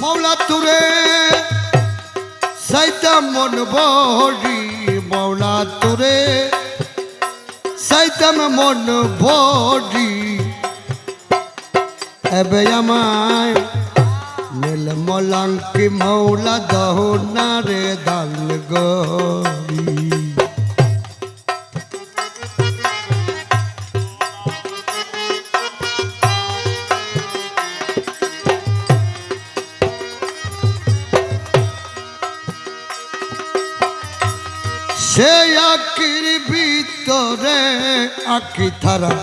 মৌলা তুরে, সাইতা মন ভরি, মৌলা তুরে সাইতাম মন ভরি। এবে আমায় নীল মলাঙ্কি মৌলা দহ নারে দাল গরি ভিতরে আকি থারা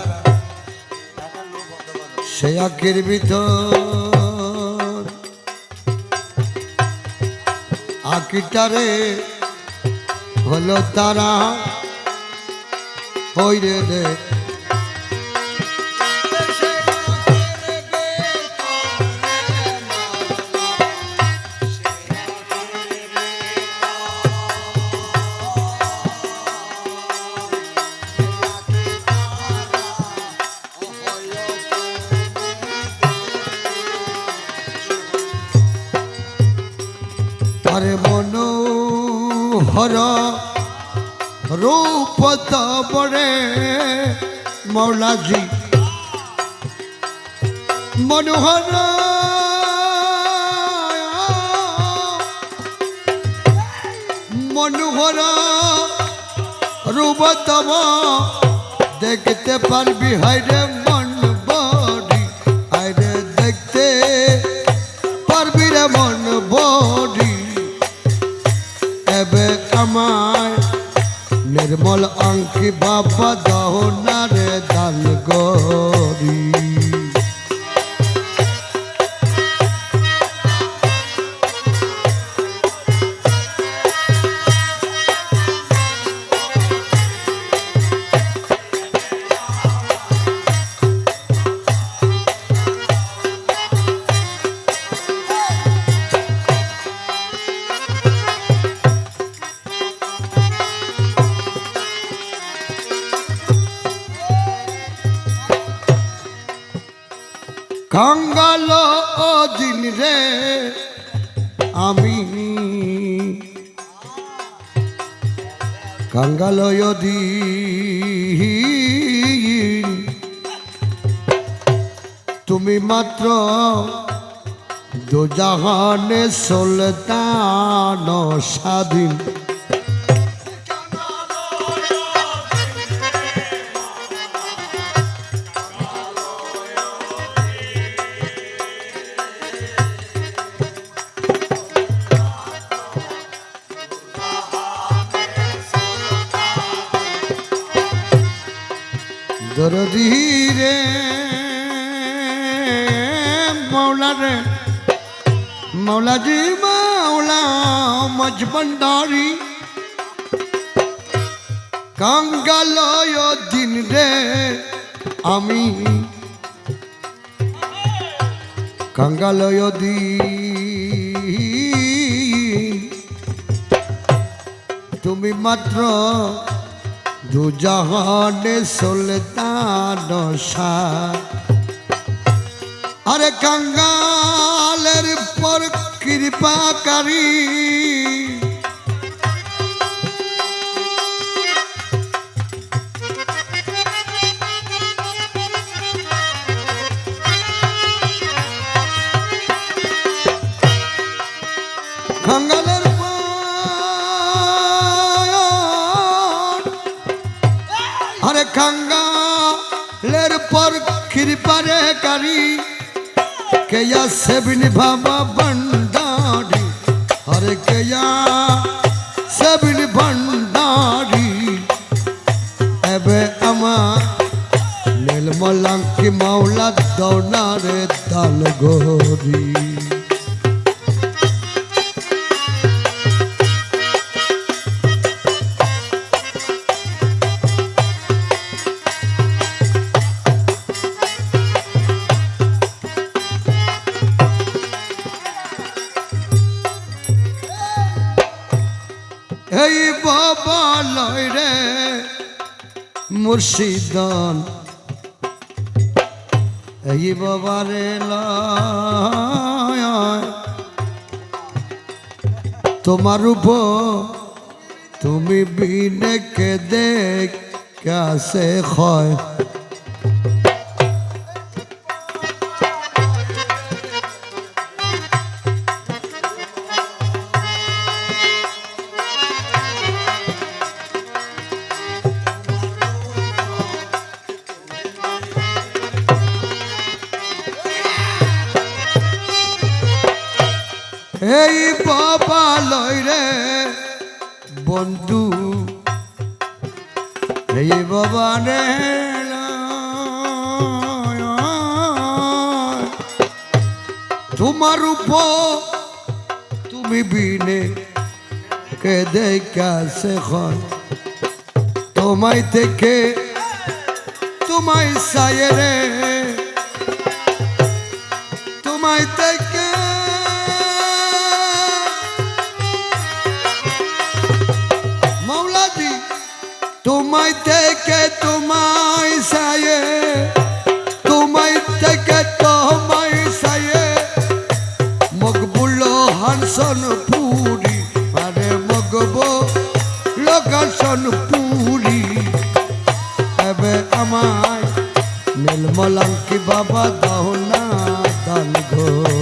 সে আকির ভিতর আকিটারে হলো তারা। হইরে রে। আরে মন হর রূপ তবরে মৌলাজি। মনোহর মনোহর রূপ তব দেখতে পারবি হাইরে মন বড়ি হাইরে দেখতে পারবি রে মন বড়ি। নির্মল অঙ্কি বাবা দাহ না রে দাল গরি কাঙ্গাল দিন রে আমি কাঙ্গাল দিন। তুমি মাত্র দুজাহানে সুলতান স্বাধীন। দরদি রে মৌলা রে মৌলা জি মৌলা মজবন্ডারি কাঙ্গালয় দিন রে, আমি। কাঙ্গালয় দিন। তুমি মাত্র দুজাহানে সুলতান আরে কাঙ্গালের পর কৃপাকারী। আরে কাঙ্গালের পর কৃপারে কারি কেয়া সেবিনি বাবা ভণ্ডারি আরে কেয়া সেবিনি ভণ্ডারি এবে আমার নীলমলাঙ্কি মাওলা দৌনারে দাল গরি হেই বাবা লয় রে মুর্শিদান। এই বাবা রে লয়। তোমার উপর তুমি বিনে কে দেখ কাছে হয়। এই বাবা লয় রে বন্ধু। এই বাবা রে। তোমার উপর তুমি বিনে কে দেখাছে হয়। তোমায় থেকে তোমায় সায়ে রে। হানসন পুরি আরে মগব লোকাসন পুরি এবে আমায় নীলমলাঙ্কি বাবা দাও না দান গো